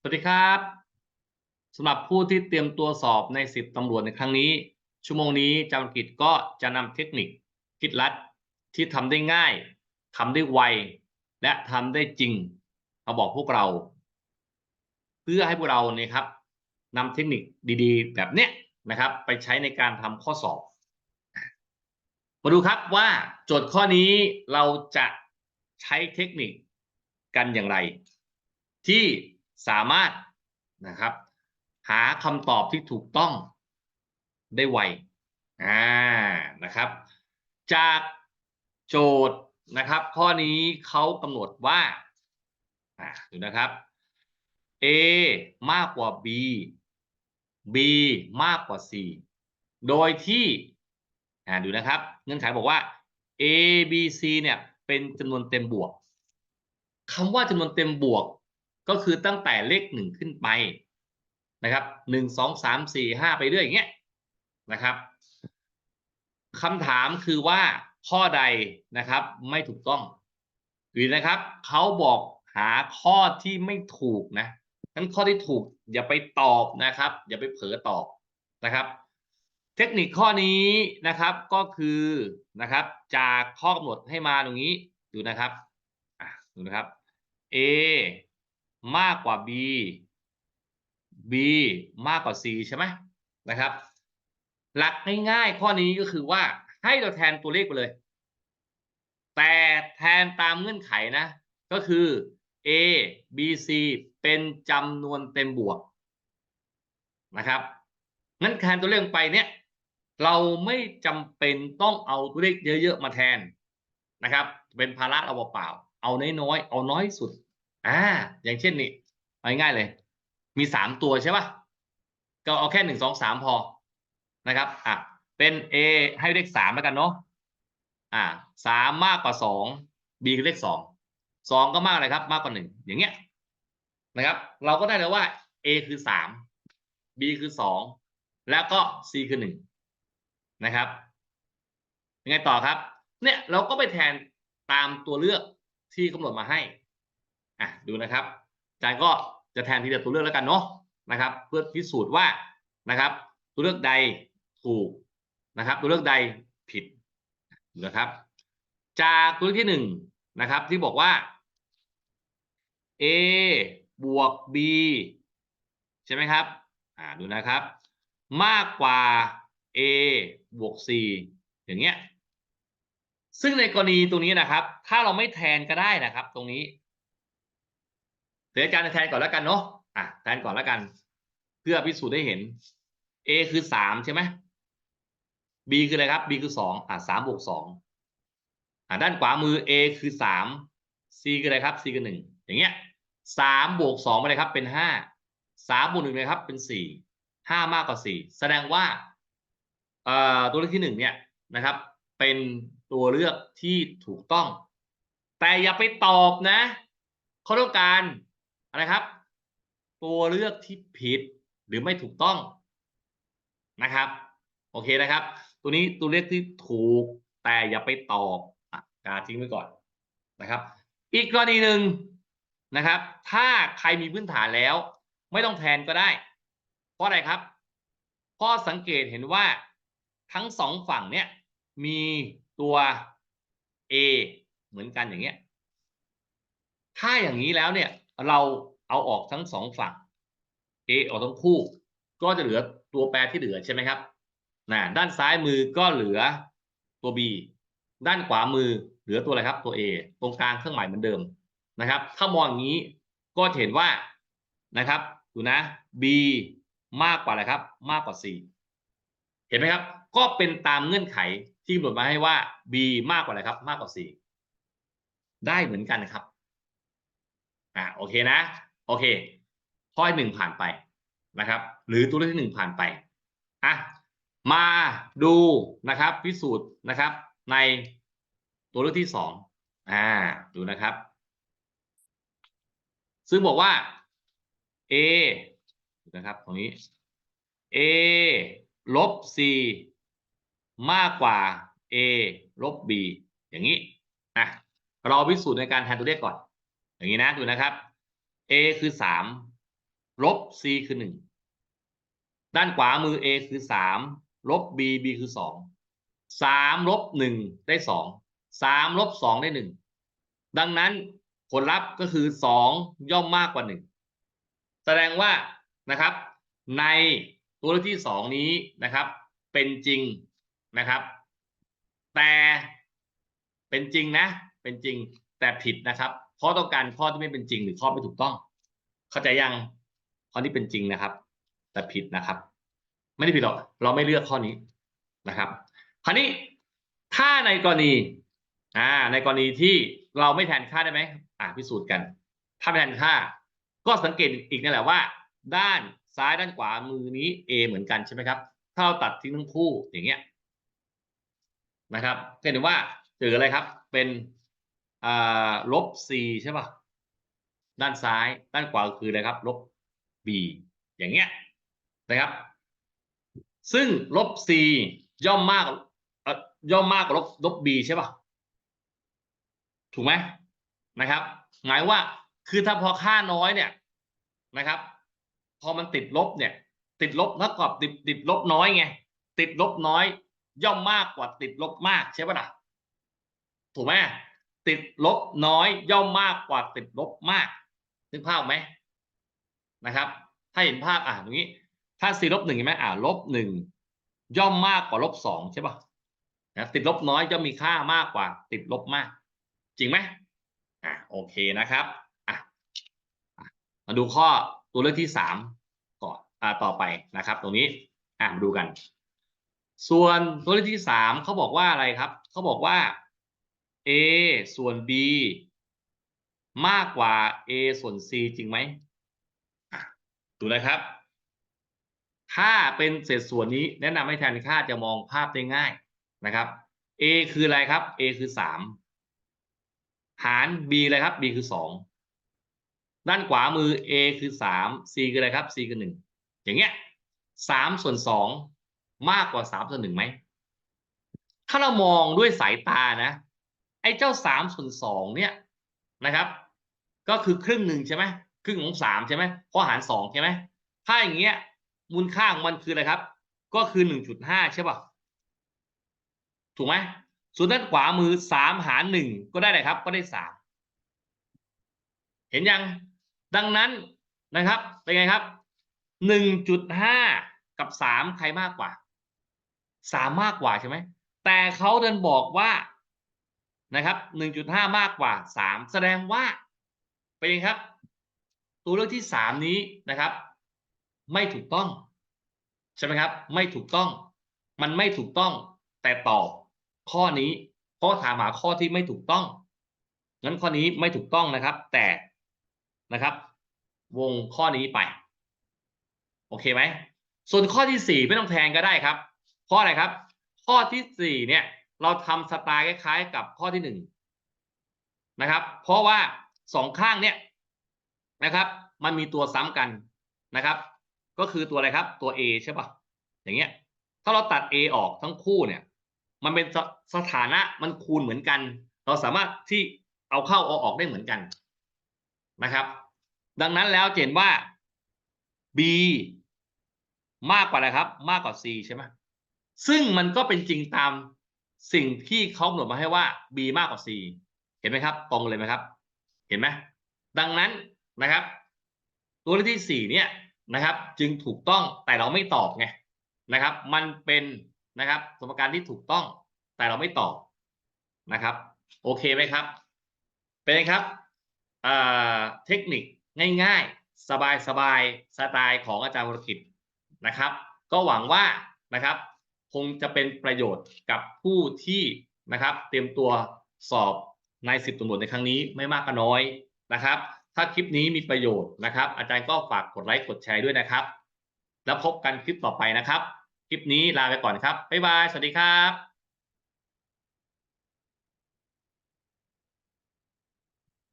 สวัสดีครับสำหรับผู้ที่เตรียมตัวสอบในสิบตำรวจในครั้งนี้ ชั่วโมงนี้จารย์กิจก็จะนำเทคนิคคิดลัดที่ทำได้ง่ายทำได้ไว และทำได้จริง มาบอกพวกเรา เพื่อให้พวกเราเนี่ยครับนำเทคนิคดีๆ แบบเนี้ยนะครับ ไปใช้ในการทำข้อสอบ มาดูครับว่าโจทย์ข้อนี้เราจะใช้เทคนิคกันอย่างไร ที่ สามารถนะครับ หาคำตอบที่ถูกต้องได้ไวอ่านะครับ จากโจทย์นะครับ ข้อนี้เขากำหนดว่าอ่าดูนะครับ A มากกว่า B B มากกว่า C โดยที่อ่าดูนะครับ เงื่อนไขบอกว่า A B C เนี่ยเป็นจำนวนเต็มบวกคำว่าจำนวนเต็มบวก ก็คือตั้งแต่เลขหนึ่งขึ้นไปนะครับหนึ่งสองสามสี่ห้าไปเรื่อยอย่างเงี้ยนะครับคำถามคือว่าข้อใดนะครับไม่ถูกต้องหรือนะครับเขาบอกหาข้อที่ไม่ถูกนะนั้นข้อที่ถูกอย่าไปตอบนะครับ อย่าไปเผลอตอบนะครับ เทคนิคข้อนี้นะครับก็คือนะครับ จากข้อกำหนดให้มาตรงนี้ดูนะครับดูนะครับ A มากกว่า B B มากกว่า C ใช่ไหมนะครับ หลักง่ายๆข้อนี้ก็คือว่าให้เราแทนตัวเลขไปเลย แต่แทนตามเงื่อนไขนะ ก็คือ A B C เป็นจำนวนเต็มบวกนะครับงั้นแทนตัวเลขไปเนี่ย เราไม่จำเป็นต้องเอาตัวเลขเยอะๆมาแทนนะครับ เป็นภาระเราเปล่าๆเอาน้อยๆ เอาน้อยสุด อ่า อย่างเช่นนี่เอาง่ายเลย มีสามตัวใช่ปะก็เอาแค่หนึ่งสองสามพอนะครับอะเป็น A ให้เลขสามแล้วกันเนาะอ่าสามมากกว่าสอง B คือเลขสองสองก็มากอะไรครับ มากกว่าหนึ่งอย่างเงี้ยนะครับ เราก็ได้เลยว่า A คือสาม B คือสองแล้วก็ C คือหนึ่งนะครับยังไงต่อครับ เนี่ยเราก็ไปแทนตามตัวเลือกที่กำหนดมาให้ อะดูนะครับอาจารย์ก็จะแทนทีละตัวเลือกแล้วกันเนาะนะครับ เพื่อพิสูจน์ว่านะครับ ตัวเลือกใดถูกนะครับ ตัวเลือกใดผิดนะครับ จากตัวเลือกที่หนึ่งนะครับ ที่บอกว่า A บวก B ใช่ไหมครับอ่าดูนะครับ มากกว่า A บวก C อย่างเงี้ยซึ่งในกรณีตรงนี้นะครับ ถ้าเราไม่แทนก็ได้นะครับ ตรงนี้ เดี๋ยวอาจารย์จะแทนก่อนแล้วกันเนาะอะแทนก่อนแล้วกัน เพื่อพิสูจน์ได้เห็น A คือสามใช่ไหม B คืออะไรครับ B คือสองอะสามบวกสองอะด้านขวามือ A คือสาม C คืออะไรครับ C คือหนึ่งอย่างเงี้ยสามบวกสองไปเลยครับเป็นห้าสามบวกหนึ่งเลยครับเป็นสี่ห้ามากกว่าสี่แสดงว่าเอ่อตัวเลขที่หนึ่งเนี่ยนะครับ เป็นตัวเลือกที่ถูกต้อง แต่อย่าไปตอบนะเขาต้องการ อะไรครับ ตัวเลือกที่ผิดหรือไม่ถูกต้องนะครับ โอเคนะครับ ตัวนี้ตัวเลขที่ถูกแต่อย่าไปตอบกาทิ้งไว้ก่อนนะครับ อีกกรณีหนึ่งนะครับ ถ้าใครมีพื้นฐานแล้ว ไม่ต้องแทนก็ได้ เพราะอะไรครับเพราะสังเกตเห็นว่าทั้งสองฝั่งเนี่ยมีตัว A เหมือนกันอย่างเงี้ย ถ้าอย่างนี้แล้วเนี่ย เราเอาออกทั้งสองฝั่ง A ออกทั้งคู่ ก็จะเหลือตัวแปรที่เหลือใช่ไหมครับนะด้านซ้ายมือก็เหลือตัว B ด้านขวามือเหลือตัวอะไรครับตัว A ตรงกลางเครื่องหมายเหมือนเดิมนะครับ ถ้ามองอย่างนี้ก็เห็นว่านะครับดูนะ B มากกว่าอะไรครับ มากกว่า C เห็นไหมครับ ก็เป็นตามเงื่อนไขที่กำหนดมาให้ว่า B มากกว่าอะไรครับ มากกว่า C ได้เหมือนกันนะครับ อ่าโอเคนะ โอเค ข้อหนึ่งผ่านไปนะครับ หรือตัวเลขที่หนึ่งผ่านไปอะมาดูนะครับ พิสูจน์นะครับ ในตัวเลือกที่สองอ่าดูนะครับ ซึ่งบอกว่า A นะครับตรงนี้ A ลบ C มากกว่า A ลบ B อย่างนี้อะเราพิสูจน์ในการแทนตัวเลขก่อน อย่างนี้นะดูนะครับ A คือสามลบ c คือหนึ่งด้านขวามือ a คือสามลบ b b คือสองสามลบหนึ่งได้สองสามลบสองได้หนึ่งดังนั้นผลลัพธ์ก็คือสองย่อมมากกว่าหนึ่งแสดงว่านะครับ ในตัวเลือกที่สองนี้นะครับ เป็นจริงนะครับ แต่เป็นจริงนะ เป็นจริง แต่ผิดนะครับ เพราะต้องการข้อที่ไม่เป็นจริงหรือข้อไม่ถูกต้อง เข้าใจยังข้อนี้เป็นจริงนะครับ แต่ผิดนะครับ ไม่ได้ผิดหรอกเราไม่เลือกข้อนี้นะครับ คราวนี้ถ้าในกรณีอ่าในกรณีที่เราไม่แทนค่าได้ไหมอ่าพิสูจน์กัน ถ้าไม่แทนค่า ก็สังเกตอีกนั่นแหละว่า ด้านซ้ายด้านขวามือนี้ A เหมือนกันใช่ไหมครับถ้าเราตัดทิ้งทั้งคู่อย่างเงี้ยนะครับเห็นว่าเจออะไรครับ เป็น อ่าลบ c ใช่ป่ะ ด้านซ้าย ด้านขวาคืออะไรครับ ลบ b อย่างเงี้ยนะครับ ซึ่งลบ c ย่อมมากย่อมมากกว่าลบลบ b ใช่ป่ะ ถูกไหมนะครับ หมายว่าคือถ้าพอค่าน้อยเนี่ยนะครับ พอมันติดลบเนี่ย ติดลบเท่ากับติดติดลบน้อยไง ติดลบน้อย ย่อมมากกว่าติดลบมากใช่ป่ะล่ะถูกไหม ติดลบน้อยย่อมมากกว่าติดลบมากนึกภาพไหมนะครับ ถ้าเห็นภาพอ่าตรงนี้ ถ้า c ลบหนึ่งเห็นไหมอ่าลบหนึ่งย่อมมากกว่าลบสองใช่ป่ะนะติดลบน้อยย่อมมีค่ามากกว่า ติดลบมาก จริงไหมอะโอเคนะครับอะอะมาดูข้อตัวเลือกที่สามก่อนอ่าต่อไปนะครับ ตรงนี้อะมาดูกัน ส่วนตัวเลือกที่สามเขาบอกว่าอะไรครับเขาบอกว่า a ส่วน b มากกว่า a ส่วน c จริงไหมดูนะครับ ถ้าเป็นเศษส่วนนี้แนะนำให้แทนค่าจะมองภาพได้ง่ายนะครับ a คืออะไรครับ a คือสามหาร b อะไรครับ b คือสองด้านขวามือ a คือสาม c คืออะไรครับ c คือหนึ่งอย่างเงี้ยสามส่วนสองมากกว่าสามส่วนหนึ่งไหม ถ้าเรามองด้วยสายตานะ อ้เจ้าสามส่วนสองเนี่ยนะครับ ก็คือครึ่งหนึ่งใช่ไหมครึ่งของสามใช่ไหมเพราะหารสองใช่ไหมถ้าอย่างเงี้ยมูลค่าของมันคืออะไรครับ ก็คือหนึ่งจุดห้าใช่ป่ะถูกไหมส่วนด้านขวามือสามหารหนึ่งก็ได้เลยครับ ก็ได้สามเห็นยังดังนั้นนะครับเป็นไงครับหนึ่งจุดห้ากับสามใครมากกว่าสามมากกว่าใช่ไหมแต่เขาเดินบอกว่า นะครับหนึ่งจุดห้ามากกว่าสามแสดงว่าเป็นไงครับ ตัวเลือกที่สามนี้นะครับ ไม่ถูกต้องใช่ไหมครับ ไม่ถูกต้อง มันไม่ถูกต้อง แต่ตอบข้อนี้เพราะถามหาข้อที่ไม่ถูกต้องงั้นข้อนี้ไม่ถูกต้องนะครับ แต่นะครับ วงข้อนี้ไป โอเคไหมส่วนข้อที่สี่ไม่ต้องแทนก็ได้ครับเพราะอะไรครับ ข้อที่สี่เนี่ย เราทำสไตล์คล้ายๆ กับข้อที่หนึ่งนะครับ เพราะว่าสองข้างเนี่ยนะครับ มันมีตัวซ้ำกันนะครับ ก็คือตัวอะไรครับ ตัว A ใช่ป่ะอย่างเงี้ย ถ้าเราตัด A ออกทั้งคู่เนี่ย มันเป็นสสถานะมันคูณเหมือนกัน เราสามารถที่เอาเข้าเอาออกได้เหมือนกันนะครับ ดังนั้นแล้วเห็นว่า B มากกว่าอะไรครับ มากกว่า C ใช่ไหมซึ่งมันก็เป็นจริงตาม สิ่งที่เขากำหนดมาให้ว่า B มากกว่า C เห็นไหมครับ ตรงเลยไหมครับ เห็นไหมดังนั้นนะครับ ตัวเลขที่สี่เนี่ยนะครับ จึงถูกต้องแต่เราไม่ตอบไงนะครับ มันเป็นนะครับสมการที่ถูกต้องแต่เราไม่ตอบนะครับ โอเคไหมครับ เป็นไงครับเทคนิคง่ายๆ สบายๆสไตล์ของอาจารย์วรกิจนะครับ ก็หวังว่านะครับ คงจะเป็นประโยชน์กับผู้ที่นะครับ เตรียมตัวสอบในสิบตำรวจในครั้งนี้ไม่มากก็น้อยนะครับ ถ้าคลิปนี้มีประโยชน์นะครับ อาจารย์ก็ฝากกดไลค์กดแชร์ด้วยนะครับ แล้วพบกันคลิปต่อไปนะครับ คลิปนี้ลาไปก่อนครับบ๊ายบายสวัสดีครับ